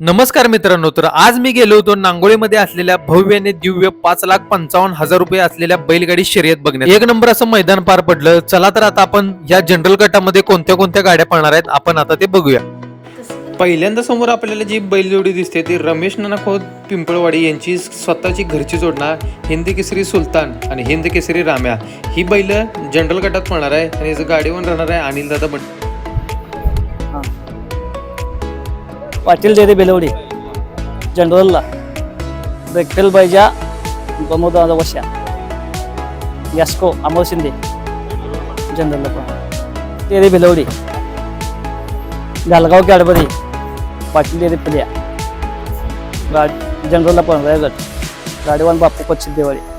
नमस्कार मित्रांनो तर आज मी गेलो होतो नांगोळीमध्ये असलेल्या भव्य आणि दिव्य पाच लाख पंचावन्न हजार रुपये असलेल्या बैलगाडी शर्यत बघण्यात. एक नंबर असं मैदान पार पडलं. चला तर आता आपण या जनरल गटामध्ये कोणत्या कोणत्या गाड्या पाहणार आहेत आपण आता ते बघूया. पहिल्यांदा समोर आपल्याला जी बैलजोडी दिसते ती रमेश नाना पिंपळवाडी यांची स्वतःची घरची जोडणा हिंद केसरी सुलतान आणि हिंद केसरी राम्या. ही बैल जनरल गटात पळणार आहे आणि गाडीवर राहणार आहे अनिल दादा पाटील देते बेलवडी. जनरलला. बेक्टेल बैजा प्रमोद वशा यास्को अमोल शिंदे. जनरलला पण. तेरे बेलवडी. जालगाव कॅडबरी. पाटील देते पल्या. गाड जनरलला पण रायगड. गाडीवान बापू पश्चिम देवाडी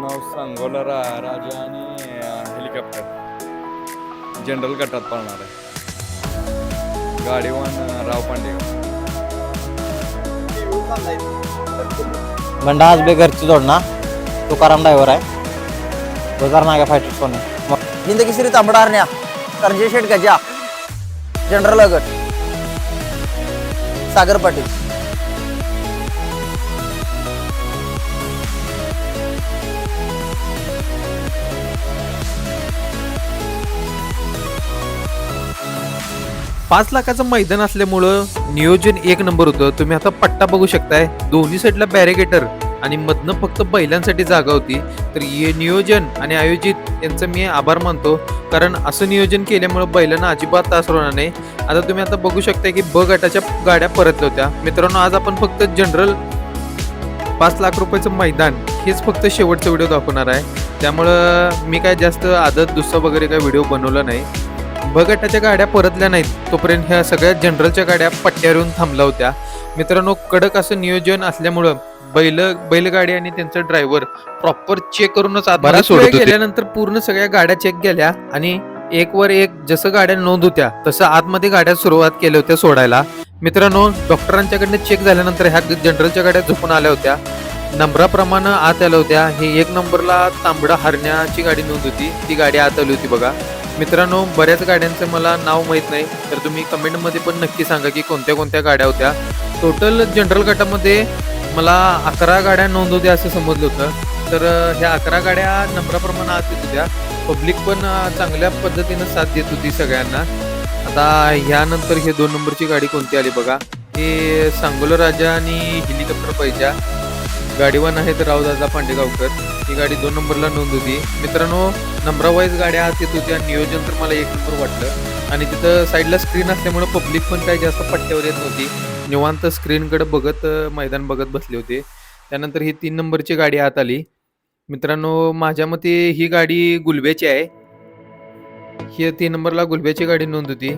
नाव सांगोला रा राजा आणि हेलिकॉप्टर. जनरल गटात पळणार आहे. गाडीवान राव बंडा आज बे घरची जोडणा तुकाराम ड्रायव्हर आहे. बजार नागा फायटर सोने हिंद केसरी तांबडारण्या करंजे शेठ गजा जनरल गट सागर पाटील. पाच लाखाचं मैदान असल्यामुळं नियोजन एक नंबर होतं. तुम्ही आता पट्टा बघू शकताय. दोन्ही साईडला बॅरिगेटर आणि मधनं फक्त बैलांसाठी जागा होती. तर हे नियोजन आणि आयोजित यांचं मी आभार मानतो. कारण असं नियोजन केल्यामुळं बैलांना अजिबात त्रास होणार नाही. आता तुम्ही आता बघू शकता की ब गटाच्या गाड्या परतल्या होत्या. मित्रांनो आज आपण फक्त जनरल पाच लाख रुपयाचं मैदान हेच फक्त शेवटचा व्हिडिओ दाखवणार आहे. त्यामुळं मी काय जास्त आदत दुसरा वगैरे काय व्हिडिओ बनवला नाही. ब गटाच्या गाड्या परतल्या नाहीत. तोपर्यंत ह्या सगळ्या जनरलच्या गाड्या पट्ट्यावर येऊन थांबल्या होत्या. मित्रांनो कडक असं नियोजन असल्यामुळं बैल बैलगाडी आणि त्यांचा ड्रायव्हर प्रॉपर चेक करूनच आत बराच वेळ गेल्यानंतर पूर्ण सगळ्या गाड्या चेक केल्या आणि एक वर एक जसं गाड्या नोंद होत्या तसं आतमध्ये गाड्या सुरुवात केल्या होत्या सोडायला. मित्रांनो डॉक्टरांच्याकडनं चेक झाल्यानंतर ह्या जनरलच्या गाड्या झोपून आल्या होत्या. नंबराप्रमाणे आत आल्या होत्या. हे एक नंबरला तांबडा हरण्याची गाडी नोंद होती. ती गाडी आत आली होती बघा. मित्रांनो बऱ्याच गाड्यांचं मला नाव माहीत नाही तर तुम्ही कमेंटमध्ये पण नक्की सांगा की कोणत्या कोणत्या गाड्या होत्या. टोटल जनरल गटामध्ये मला अकरा गाड्या नोंद होत्या असं समजलं होतं. तर ह्या अकरा गाड्या नंबराप्रमाणे आत येत होत्या. पब्लिक पण चांगल्या पद्धतीनं साथ देत होती सगळ्यांना. आता ह्यानंतर हे दोन नंबरची गाडी कोणती आली बघा. हे सांगोला राजा आणि हेलिकॉप्टर पाहिजे. गाडीवान आहेत रावदादा पांडेगावकर. ही गाडी दोन नंबरला नोंद होती. मित्रांनो नंबरावाईज गाड्या आत येत होत्या. नियोजन तर मला एक नंबर वाटलं. आणि तिथं साईडला स्क्रीन असल्यामुळे पब्लिक पण काही जास्त पट्ट्यावर येत नव्हती. निवांत स्क्रीनकडे बघत मैदान बघत बसले होते. त्यानंतर ही तीन नंबरची गाडी आत आली. मित्रांनो माझ्या मते ही गाडी गुलब्याची आहे. ही तीन नंबरला गुलब्याची गाडी नोंद होती.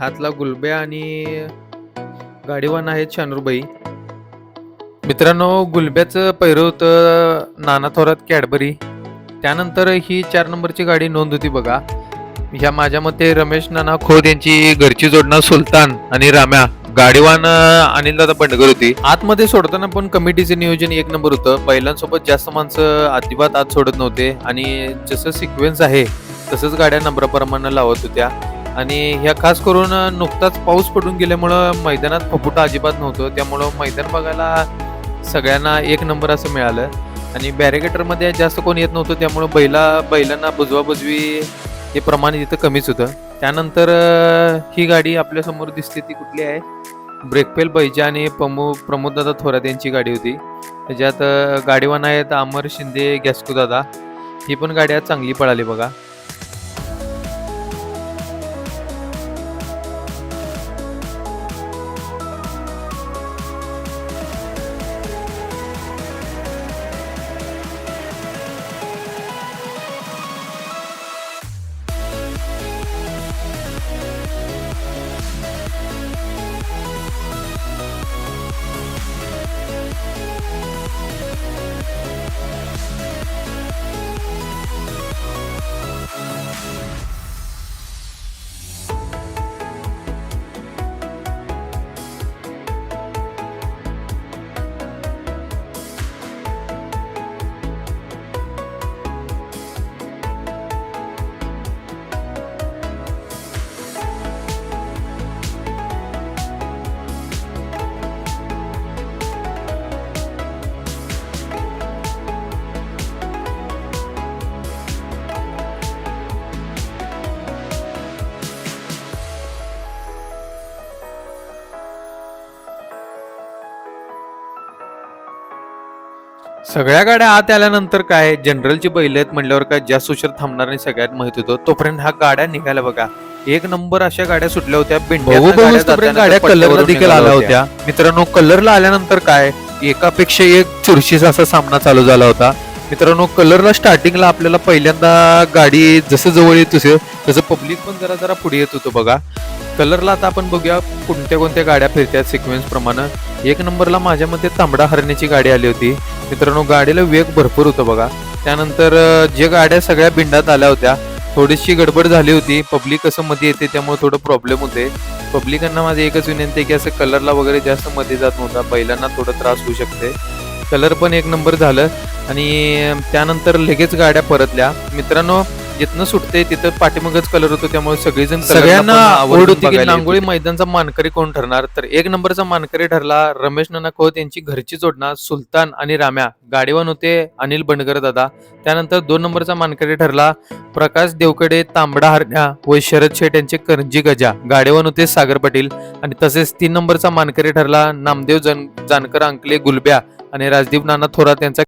हातला गुलब्या आणि गाडीवान आहेत शानूरबाई मित्रांनो गुलब्याचं पैर होतं नाना थोरात कॅडबरी. त्यानंतर ही चार नंबरची गाडी नोंद होती बघा. ह्या माझ्या मते रमेश नाना खोत यांची घरची जोडणं सुलतान आणि राम्या. गाडीवान अनिलदादा पंडगर बंडगर होती. आतमध्ये सोडताना पण कमिटीचं नियोजन एक नंबर होतं. बैलांसोबत जास्त माणसं अजिबात आत सोडत नव्हते. आणि जसं सिक्वेन्स आहे तसंच गाड्या नंबराप्रमाणे लावत होत्या. आणि ह्या खास करून नुकताच पाऊस पडून गेल्यामुळं मैदानात फपुटा अजिबात नव्हतं. त्यामुळं मैदान बघायला सगळ्यांना एक नंबर असं मिळालं. आणि बॅरिगेटरमध्ये जास्त कोण येत नव्हतं त्यामुळं बैला बैलांना बुजवाबुजवी हे प्रमाण इथं कमीच होतं. त्यानंतर ही गाडी आपल्यासमोर दिसते ती कुठली आहे? ब्रेकफेल बैजा आणि प्रमो प्रमोददादा थोरात यांची गाडी होती. त्याच्यात गाडीवान आहेत अमर शिंदे गॅस्कोदादा ही पण गाडी आज चांगली पळाली बघा. सगळ्या गाड्या आत आल्यानंतर काय? जनरलची बैल आहेत म्हणल्यावर काय जास्त उशीर थांबणार नाही सगळ्यात माहीत होतं. तोपर्यंत ह्या गाड्या निघाल्या बघा. एक नंबर अशा गाड्या सुटल्या होत्या. गाड्या कलरला देखील आल्या होत्या. मित्रांनो कलरला आल्यानंतर काय? एकापेक्षा एक चुरशीचा असा सामना चालू झाला होता. मित्रांनो कलरला स्टार्टिंगला आपल्याला पहिल्यांदा गाडी जसं जवळ येत तसं तसं पब्लिक पण जरा जरा पुढे येत होतं बघा. कलरला आता आपण बघूया कोणत्या कोणत्या गाड्या फिरतात सिक्वेन्स प्रमाणे. एक नंबरला माझ्या मते तांबडा हरण्याची गाडी आली होती. मित्रांनो गाडीला वेग भरपूर होतं बघा. त्यानंतर जे गाड्या सगळ्या बिंडात आल्या होत्या थोडीशी गडबड झाली होती. पब्लिक कसं मध्ये येते त्यामुळे थोडं प्रॉब्लेम होते. पब्लिकांना माझी एकच विनंती आहे की असं कलरला वगैरे जास्त मध्ये जात नव्हता. बैलांना थोडं त्रास होऊ शकते. कलर पण एक नंबर झालं. आणि त्यानंतर लगेच गाड्या परतल्या. मित्रांनो जिथनं सुटते तिथं पाठीमागच कलर होतो त्यामुळे सगळेजण सगळ्यांना ओढ होती की नांगोळी. मैदानचा मानकरी कोण ठरणार? तर एक नंबरचा मानकरी ठरला रमेश नाना खोत यांची घरची जोडणा सुलतान आणि राम्या. गाडीवान होते अनिल बंडकर दादा. त्यानंतर दोन नंबरचा मानकरी ठरला प्रकाश देवकडे तांबडा हरण्या व शरद शेठ यांचे करंजी गजा. गाडीवान होते सागर पाटील. आणि तसेच तीन नंबरचा मानकरी ठरला नामदेव जन जानकर अंकले गुलब्या आणि राजदीप नाना थोरात यांचा